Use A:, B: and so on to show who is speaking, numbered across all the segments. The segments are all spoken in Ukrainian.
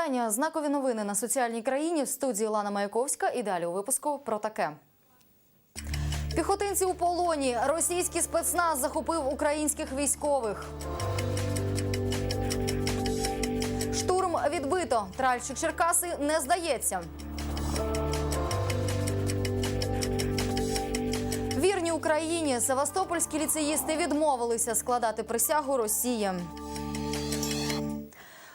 A: Вітання. Знакові новини на соціальній країні в студії Лана Маяковська. І далі у випуску про таке. Піхотинці у полоні. Російський спецназ захопив українських військових. Штурм відбито. Тральщик Черкаси не здається. Вірні Україні севастопольські ліцеїсти відмовилися складати присягу Росії.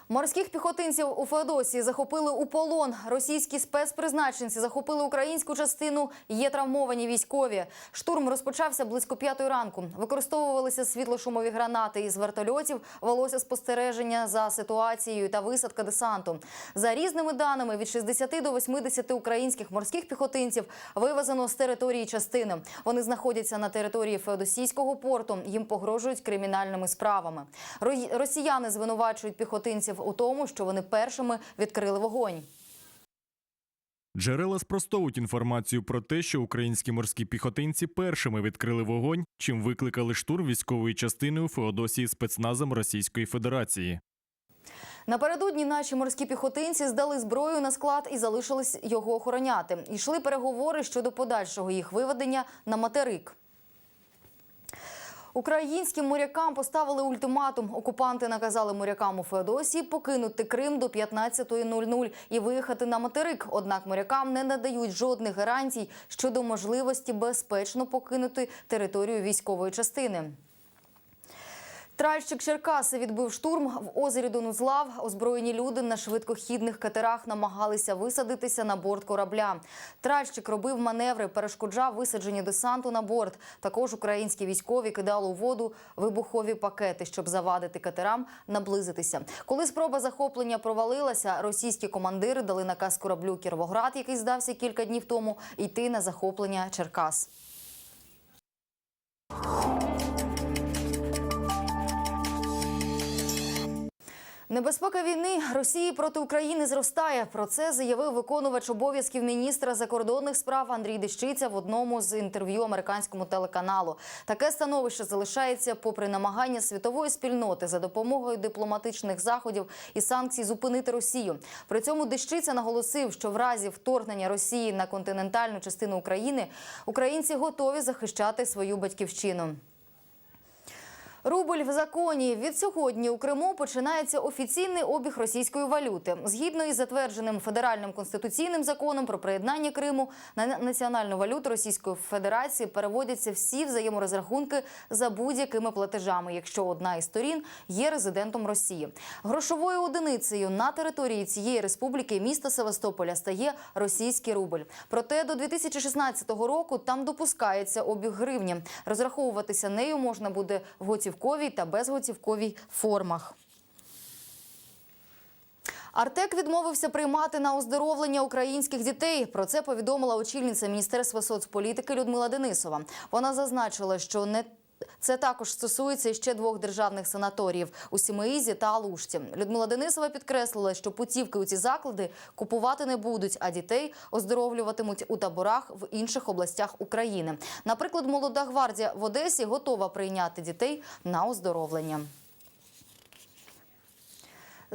A: Морських піхотинців у Феодосії захопили у полон. Російські спецпризначенці захопили українську частину. Є травмовані військові. Штурм розпочався близько п'ятої ранку. Використовувалися світлошумові гранати із вертольотів. Велося спостереження за ситуацією та висадка десанту. За різними даними, від 60 до 80 українських морських піхотинців вивезено з території частини. Вони знаходяться на території Феодосійського порту. Їм погрожують кримінальними справами. Росіяни звинувачують піхотинців у тому, що вони першими відкрили вогонь.
B: Джерела спростовують інформацію про те, що українські морські піхотинці першими відкрили вогонь, чим викликали штурм військової частини у Феодосії спецназом Російської Федерації.
A: Напередодні наші морські піхотинці здали зброю на склад і залишились його охороняти. Йшли переговори щодо подальшого їх виведення на материк. Українським морякам поставили ультиматум. Окупанти наказали морякам у Феодосії покинути Крим до 15.00 і виїхати на материк. Однак морякам не надають жодних гарантій щодо можливості безпечно покинути територію військової частини. Тральщик Черкаси відбив штурм в озері Донузлав. Озброєні люди на швидкохідних катерах намагалися висадитися на борт корабля. Тральщик робив маневри, перешкоджав висадженні десанту на борт. Також українські військові кидали у воду вибухові пакети, щоб завадити катерам наблизитися. Коли спроба захоплення провалилася, російські командири дали наказ кораблю Кіровоград, який здався кілька днів тому, йти на захоплення Черкас. Небезпека війни Росії проти України зростає. Про це заявив виконувач обов'язків міністра закордонних справ Андрій Дещиця в одному з інтерв'ю американському телеканалу. Таке становище залишається попри намагання світової спільноти за допомогою дипломатичних заходів і санкцій зупинити Росію. При цьому Дещиця наголосив, що в разі вторгнення Росії на континентальну частину України українці готові захищати свою батьківщину. Рубль в законі від сьогодні у Криму починається офіційний обіг російської валюти. Згідно із затвердженим федеральним конституційним законом про приєднання Криму на національну валюту Російської Федерації переводяться всі взаєморозрахунки за будь-якими платежами, якщо одна із сторін є резидентом Росії. Грошовою одиницею на території цієї республіки міста Севастополя стає російський рубль. Проте до 2016 року там допускається обіг гривні. Розраховуватися нею можна буде в готівковій та безготівковій формах. Артек відмовився приймати на оздоровлення українських дітей. Про це повідомила очільниця Міністерства соцполітики Людмила Денисова. Вона зазначила, що не це також стосується ще двох державних санаторіїв у Сімеїзі та Алушті. Людмила Денисова підкреслила, що путівки у ці заклади купувати не будуть, а дітей оздоровлюватимуть у таборах в інших областях України. Наприклад, молода гвардія в Одесі готова прийняти дітей на оздоровлення.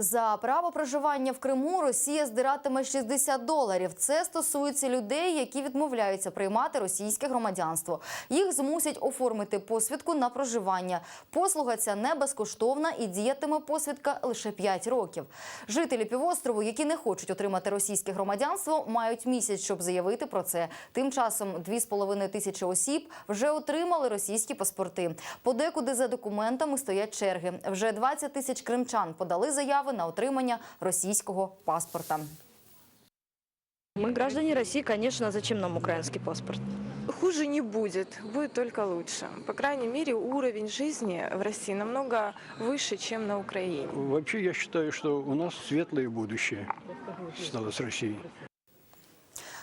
A: За право проживання в Криму Росія здиратиме 60 доларів. Це стосується людей, які відмовляються приймати російське громадянство. Їх змусять оформити посвідку на проживання. Послуга ця не безкоштовна і діятиме посвідка лише 5 років. Жителі півострову, які не хочуть отримати російське громадянство, мають місяць, щоб заявити про це. Тим часом 2,5 тисячі осіб вже отримали російські паспорти. Подекуди за документами стоять черги. Вже 20 тисяч кримчан подали заяви на отримання російського паспорта.
C: Ми граждані Росії, конечно, зачем нам український паспорт?
D: Хуже не будет, будет только лучше. По крайней мере, уровень жизни в России намного выше, чем на Украине.
E: Вообще я считаю, что у нас светлое будущее стало с Россией.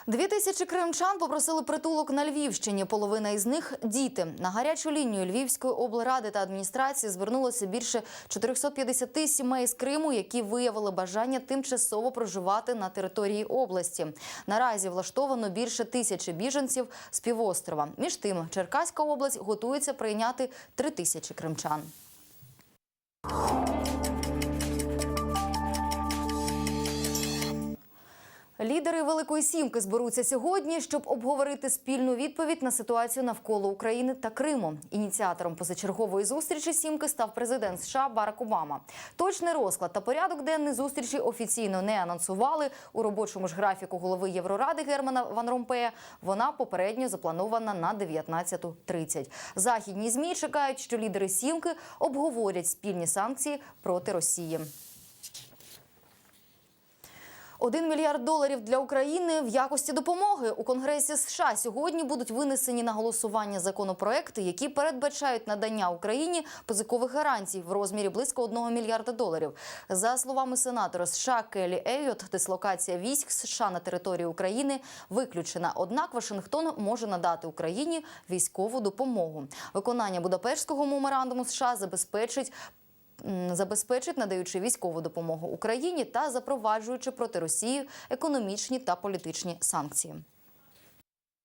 A: Дві тисячі кримчан попросили притулок на Львівщині. Половина із них діти. На гарячу лінію Львівської облради та адміністрації звернулося більше 450 сімей з Криму, які виявили бажання тимчасово проживати на території області. Наразі влаштовано більше тисячі біженців з півострова. Між тим, Черкаська область готується прийняти три тисячі кримчан. Лідери Великої Сімки зберуться сьогодні, щоб обговорити спільну відповідь на ситуацію навколо України та Криму. Ініціатором позачергової зустрічі Сімки став президент США Барак Обама. Точний розклад та порядок денний зустрічі офіційно не анонсували у робочому ж графіку голови Євроради Германа Ван Ромпея. Вона попередньо запланована на 19.30. Західні змі чекають, що лідери Сімки обговорять спільні санкції проти Росії. Один мільярд доларів для України в якості допомоги у Конгресі США сьогодні будуть винесені на голосування законопроекти, які передбачають надання Україні позикових гарантій в розмірі близько 1 мільярда доларів. За словами сенатора США Келі Ейот, дислокація військ США на території України виключена. Однак Вашингтон може надати Україні військову допомогу. Виконання Будапештського меморандуму США забезпечить забезпечить, надаючи військову допомогу Україні та запроваджуючи проти Росії економічні та політичні санкції.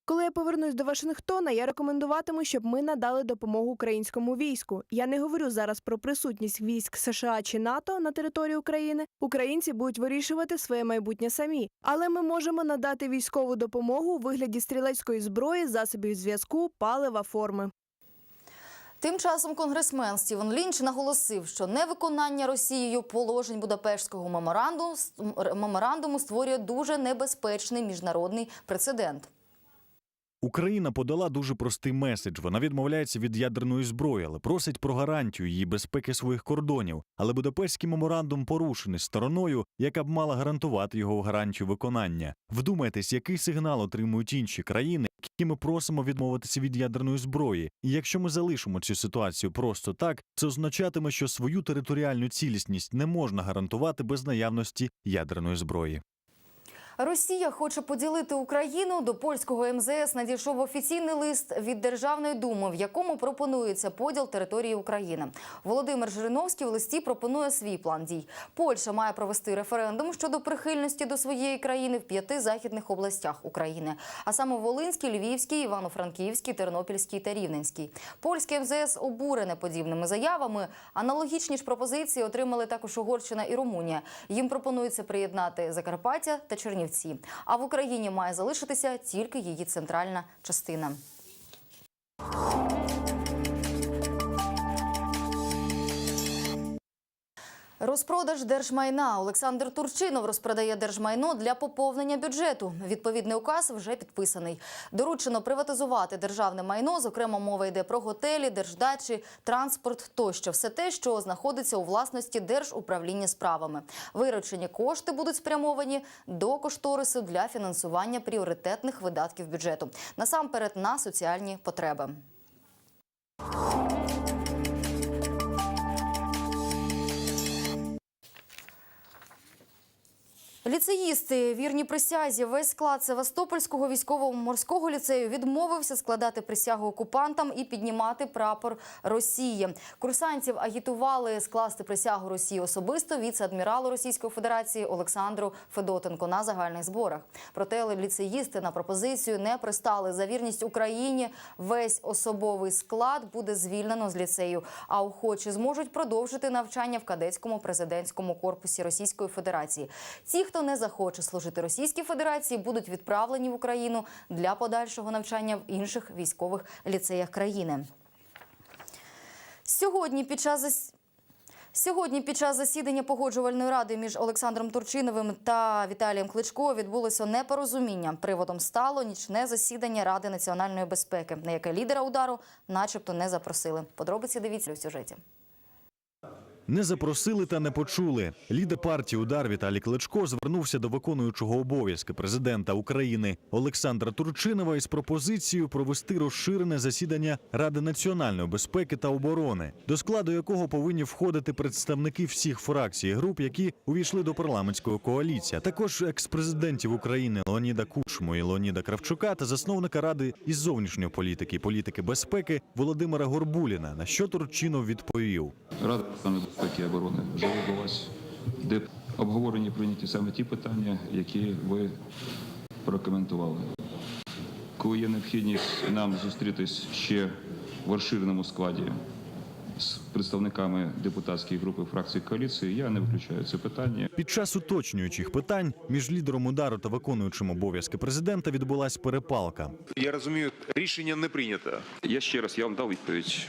F: Коли я повернусь до Вашингтона, я рекомендуватиму, щоб ми надали допомогу українському війську. Я не говорю зараз про присутність військ США чи НАТО на території України. Українці будуть вирішувати своє майбутнє самі. Але ми можемо надати військову допомогу у вигляді стрілецької зброї, засобів зв'язку, палива, форми.
A: Тим часом конгресмен Стівен Лінч наголосив, що невиконання Росією положень Будапештського меморандуму, меморандуму створює дуже небезпечний міжнародний прецедент.
G: Україна подала дуже простий меседж. Вона відмовляється від ядерної зброї, але просить про гарантію її безпеки своїх кордонів. Але Будапештський меморандум порушений стороною, яка б мала гарантувати його гарантію виконання. Вдумайтесь, який сигнал отримують інші країни, які ми просимо відмовитися від ядерної зброї. І якщо ми залишимо цю ситуацію просто так, це означатиме, що свою територіальну цілісність не можна гарантувати без наявності ядерної зброї.
A: Росія хоче поділити Україну. До польського МЗС надійшов офіційний лист від Державної думи, в якому пропонується поділ території України. Володимир Жириновський в листі пропонує свій план дій. Польща має провести референдум щодо прихильності до своєї країни в п'яти західних областях України, а саме Волинській, Львівській, Івано-Франківській, Тернопільській та Рівненській. Польське МЗС обурене подібними заявами. Аналогічні ж пропозиції отримали також Угорщина і Румунія. Їм пропонується приєднати Закарпаття та Чернівці. А в Україні має залишитися тільки її центральна частина. Розпродаж держмайна Олександр Турчинов розпродає держмайно для поповнення бюджету. Відповідний указ вже підписаний. Доручено приватизувати державне майно. Зокрема, мова йде про готелі, держдачі, транспорт тощо. Все те, що знаходиться у власності Держуправління справами. Виручені кошти будуть спрямовані до кошторису для фінансування пріоритетних видатків бюджету. Насамперед на соціальні потреби. Ліцеїсти, вірні присязі, весь склад Севастопольського військово-морського ліцею відмовився складати присягу окупантам і піднімати прапор Росії. Курсантів агітували скласти присягу Росії особисто віце-адміралу Російської Федерації Олександру Федотенко на загальних зборах. Проте ліцеїсти на пропозицію не пристали. За вірність Україні весь особовий склад буде звільнено з ліцею, а охочі зможуть продовжити навчання в кадетському президентському корпусі Російської Федерації. Ті, хто не захоче служити Російській Федерації, будуть відправлені в Україну для подальшого навчання в інших військових ліцеях країни. Сьогодні під час Сьогодні під час засідання погоджувальної ради між Олександром Турчиновим та Віталієм Кличко відбулося непорозуміння. Приводом стало нічне засідання Ради національної безпеки, на яке лідера удару, начебто, не запросили. Подробиці дивіться у сюжеті.
G: Не запросили та не почули. Лідер партії Удар Віталій Кличко звернувся до виконуючого обов'язки президента України Олександра Турчинова із пропозицією провести розширене засідання Ради національної безпеки та оборони, до складу якого повинні входити представники всіх фракцій і груп, які увійшли до парламентської коаліції, також експрезидентів України Леоніда Кучму і Леоніда Кравчука та засновника ради із зовнішньої політики і політики безпеки Володимира Горбуліна. На що Турчинов відповів.
H: Рада національної безпеки і оборони вже відбулась, де обговорені прийняті саме ті питання, які ви прокоментували. Коли є необхідність нам зустрітись ще в розширеному складі з представниками депутатської групи фракції коаліції. Я не виключаю це питання.
G: Під час уточнюючих питань між лідером удару та виконуючим обов'язки президента відбулась перепалка.
I: Я розумію, рішення не прийнято.
H: Я ще раз я вам дав відповідь.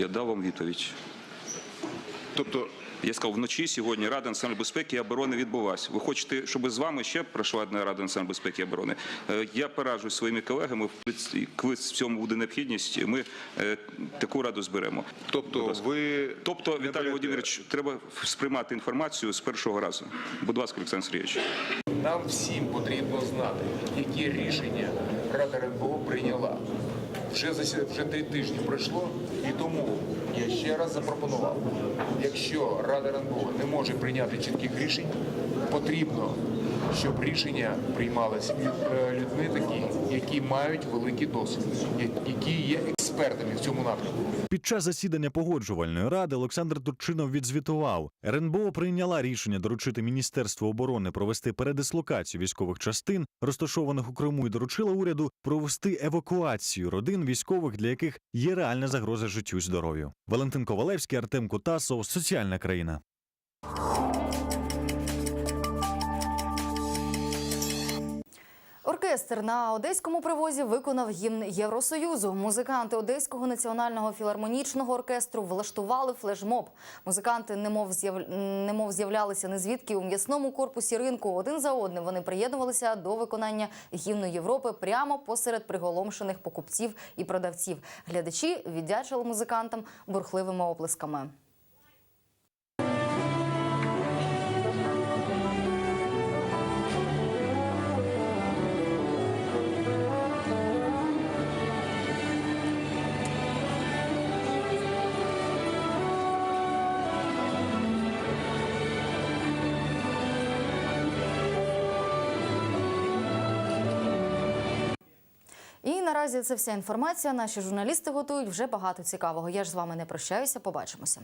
H: Я дав вам відповідь.
I: Тобто,
H: Я сказав, вночі сьогодні Рада національної безпеки і оборони відбулася. Ви хочете, щоб з вами ще пройшла одна Рада національної безпеки і оборони? Е, Я пораджуюсь своїми колегами. Коли в цьому буде необхідність, ми е, таку раду зберемо.
I: тобто ви
H: Тобто, Віталій
I: берете-
H: Володимирович, треба сприймати інформацію з першого разу. Будь ласка, Олександр Сергійович.
J: Нам всім потрібно знати, які рішення Рада РНБО прийняла. Вже вже три тижні пройшло, і тому я ще раз запропонував: якщо Рада РНБО не може прийняти чітких рішень, потрібно, щоб рішення приймалися е, людьми такі, які мають великий досвід, які є експертами в цьому напрямку.
G: Під час засідання погоджувальної ради Олександр Турчинов відзвітував, РНБО прийняла рішення доручити Міністерству оборони провести передислокацію військових частин, розташованих у Криму, і доручила уряду провести евакуацію родин військових, для яких є реальна загроза життю і здоров'ю. Валентин Ковалевський, Артем Кутасов, соціальна країна.
A: Оркестр на одеському привозі виконав гімн Євросоюзу. Музиканти Одеського національного філармонічного оркестру влаштували флешмоб. Музиканти немов з'яв... немов з'являлися незвідки у м'ясному корпусі ринку. Один за одним вони приєднувалися до виконання гімну Європи прямо посеред приголомшених покупців і продавців. Глядачі віддячили музикантам бурхливими оплесками. Наразі це вся інформація. Наші журналісти готують вже багато цікавого. Я ж з вами не прощаюся. Побачимося.